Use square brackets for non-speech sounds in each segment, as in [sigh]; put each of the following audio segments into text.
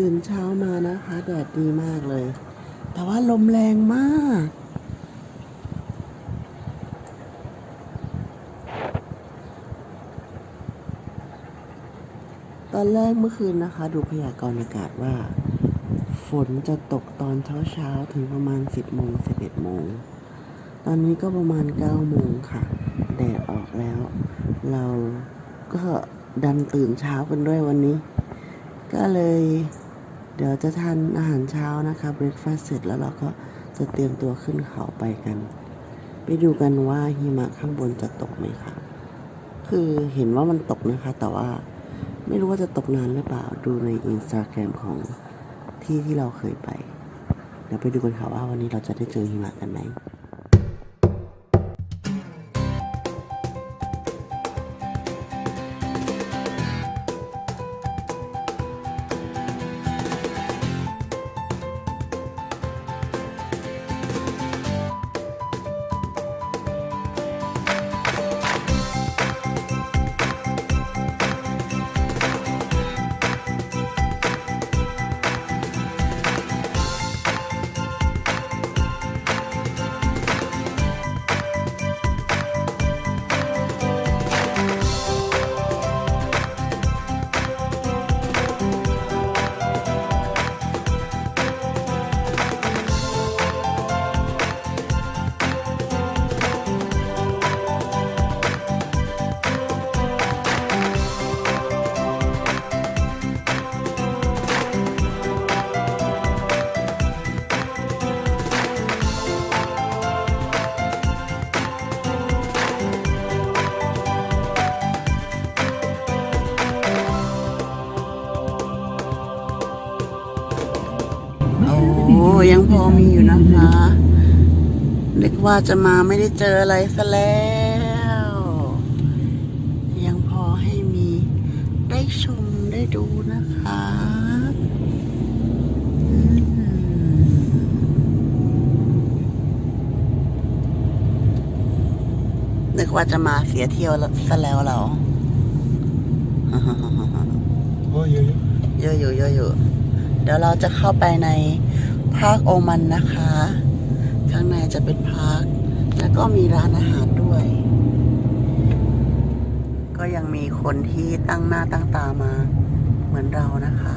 ตื่นเช้ามานะคะ แดดดีมากเลย แต่ว่าลมแรงมาก ตอนแรกเมื่อคืนนะคะ ดูพยากรณ์อากาศว่า ฝนจะตกตอนเช้าเช้าถึงประมาณ 10โมง11โมง ตอนนี้ก็ประมาณ9โมงค่ะ แดดออกแล้ว เราก็ดันตื่นเช้ากันด้วยวันนี้ ก็เลย เดี๋ยวจะทานอาหารเช้านะคะเบรคฟาสต์เสร็จแล้วเราก็จะเตรียมตัวขึ้นเขาไปกัน ไปดูกันว่าหิมะข้างบนจะตกไหมคะ คือเห็นว่ามันตกนะคะ แต่ว่าไม่รู้ว่าจะตกนานหรือเปล่า ดูในอินสตาแกรมของที่ที่เราเคยไป เดี๋ยวไปดูกันค่ะว่าวันนี้เราจะได้เจอหิมะกันไหม ยังพอมีอยู่นะคะนึกว่าจะมาไม่ได้เจออะไรซะแล้ว ยังพอให้มีได้ชมได้ดูนะคะอืมนึกว่าจะมาเสียเที่ยวแล้วซะแล้วเรา Oh, yeah, yeah. เยอะอยู่เยอะอยู่เดี๋ยวเราจะเข้าไปใน พาร์คโอมันนะคะ ข้างในจะเป็นพาร์ค แล้วก็มีร้านอาหารด้วย ก็ยังมีคนที่ตั้งหน้าตั้งตามาเหมือนเรานะคะ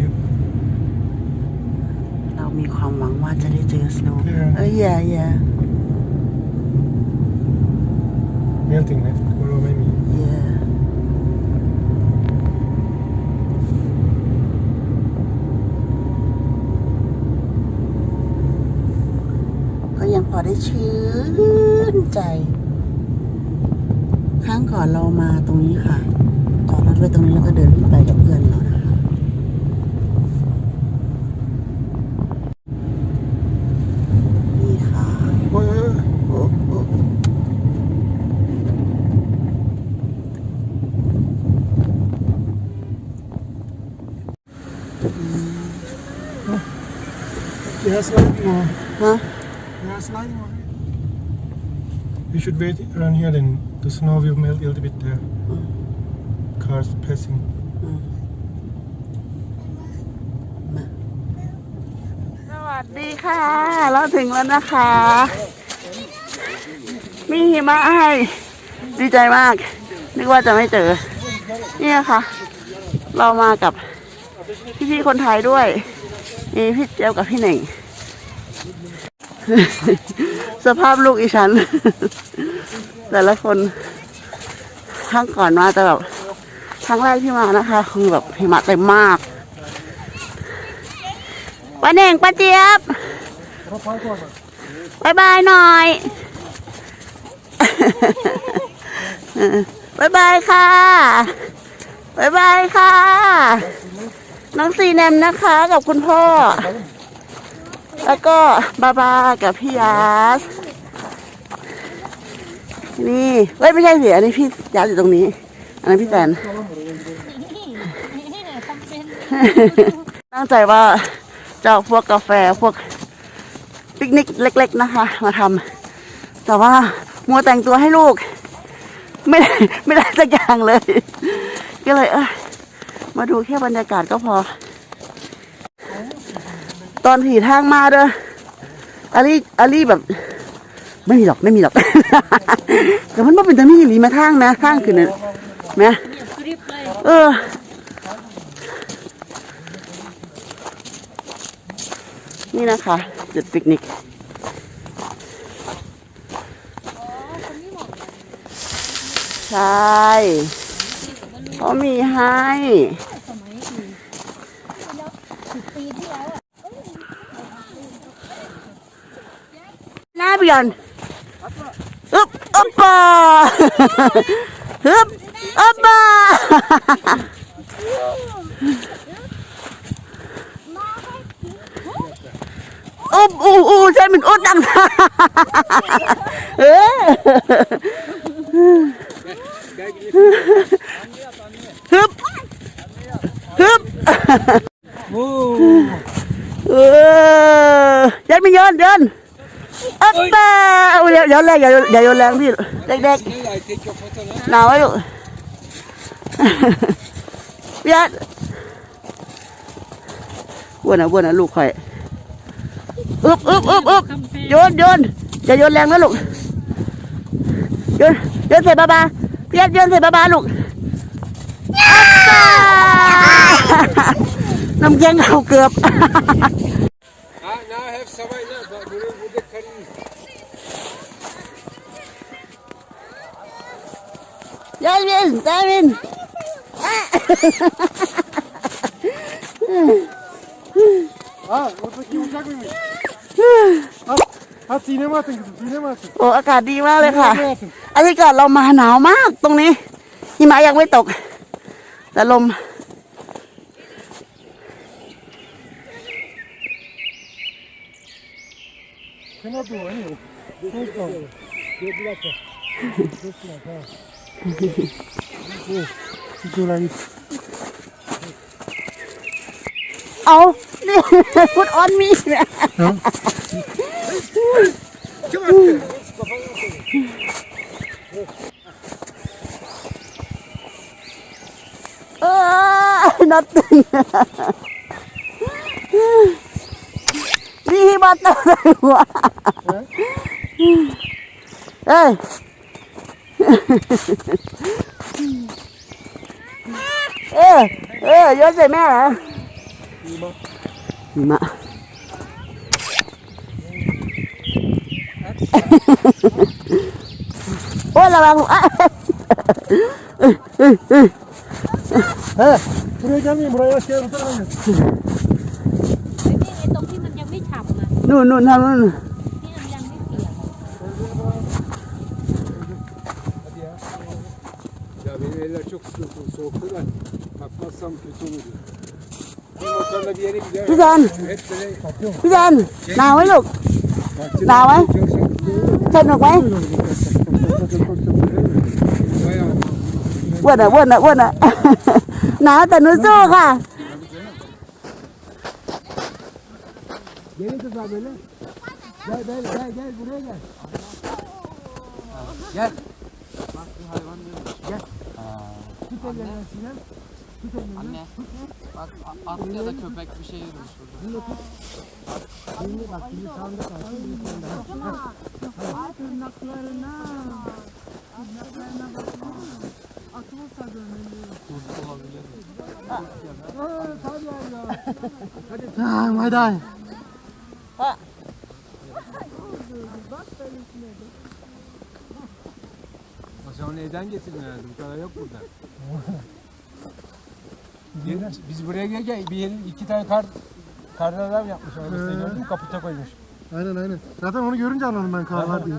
Yep. เรามีความหวังว่าจะได้เจอสโนว์ Yeah. เอ้ยอย่าอย่า Melting, right? Kuro maybe. อย่าก็ยัง พอได้ชื่นใจ ครั้งก่อนเรามาตรงนี้ค่ะจอดรถไว้ตรงนี้แล้วก็เดินขึ้นไปกับเพื่อนเรานะคะ นี่ค่ะ Oh, yeah, yeah. โอโอ้ Yeah, sliding more. ฮะ sliding more. We should wait around here then the snow will melt a little bit there. Cars passing. สวัสดีค่ะ เราถึงแล้วนะคะ มีหิมะให้ ดีใจมาก นึกว่าจะไม่เจอ เนี่ยค่ะ เรามากับพี่ๆคนไทยด้วย มีพี่เจียวกับพี่เหน่ง สภาพลูกอีฉัน แต่ละคนครั้งก่อนมาแต่แบบครั้งแรกที่มานะคะคือแบบหิมะเต็มมากป้าเน่งป้าเจี๊ยบบายบายหน่อยบายบายค่ะบายบายค่ะ น้องซีแนมนะคะ กับคุณพ่อ แล้วก็บาบากับพี่ยาส นี่เว้ยไม่ใช่สิอันนี้พี่ยาสอยู่ตรงนี้ อันนั้นพี่แฟนตั้งใจว่าจะเอาพวกกาแฟพวกปิกนิกเล็ก ๆนะคะ มาทำแต่ว่ามัวแต่งตัวให้ลูก ไม่ได้ไม่ได้สักอย่างเลย ก็เลยเออมาดูแค่บรรยากาศก็พอ ตอนผีทางมาเด้ออาลีอาลีแบบ ไม่มีหรอกไม่มีหรอก แต่มันบ่เป็นทางนี้อีหลีมาทางนะทางขึ้นน่ะแหมคลิปเลยเออนี่นะคะจุดปิกนิกใช่เขามีให้ สมัยอื่นแล้วสิบปีที่แล้วอะ หน้าเบียนอึบอึบปาอึบอึบปาอุบ อูอูใช่มันอุดดังเออฮึบฮึบเออยันไม่ย้อนเดินอัปปาเดี๋ยวเดี๋ยวแรงอย่าอย่าโยนแรงพี่เด็กๆหนาวไหมลูกพี่อัดอ้วนนะอ้วนนะลูกข่อยอึบอึบอึบอึบโยนโยนอย่าโยนแรงนะลูกโยนโยนใส่บาบาพี่อัดโยนใส่บาบาลูกอัปปาน้ำแข็งเขาเกือบ savayna, but buraya burada karıyız. Gelin, gelin. Ha oradaki uçak mıymış? Ha, ha sinema atın kızım sinema atın. โอ้อากาศดีมากเลยค่ะ Sinema atın. อากาศเรามาหนาวมากตรงนี้หิมะยังไม่ตก แต่ลม da oh, [laughs] dua Put on me! Huh? [laughs] Ah, Come nothing. [laughs] pata dalawa. Ay! eh, eh, yun si Mel, ha? Lima. Lima. oh, lawang. Ah. eh, eh, eh. Eh, buraya gelmeyin, buraya hoş geldin. นู่นนู่นทางนู่นที่มันยังไม่เปียก Ya benim eller çok sıkıntı, soğuktu da bakmazsam kötü olur. Bir motorla bir yere gider. พี่จัน Hep böyle พี่จันหนาวไหมลูก bahçede Daha var? çalışan สนุกไหม bayağı อ้วนอะอ้วนอะอ้วนอะหนาวแต่หนูสู้ค่ะ Gelin kızlar böyle. Gel gel gel gel buraya gel. Gel. Bak bu hayvan neymiş. Gel. Tut ellerinden Sinem. Tut ellerinden. Anne. Bak a- at ya da köpek bir şey yürümüş burada. Şimdi bak şimdi sağında kalsın. Şimdi sağında. Ha. Ha, haydi. Sen onu evden getirdin herhalde. Bu kadar yok burada. [laughs] Gelin, Biz buraya gelirken bir yerin iki tane kar adam yapmış arabasına gördün mü? Kaputa koymuş. Aynen aynen. Zaten onu görünce anladım ben kar var diye.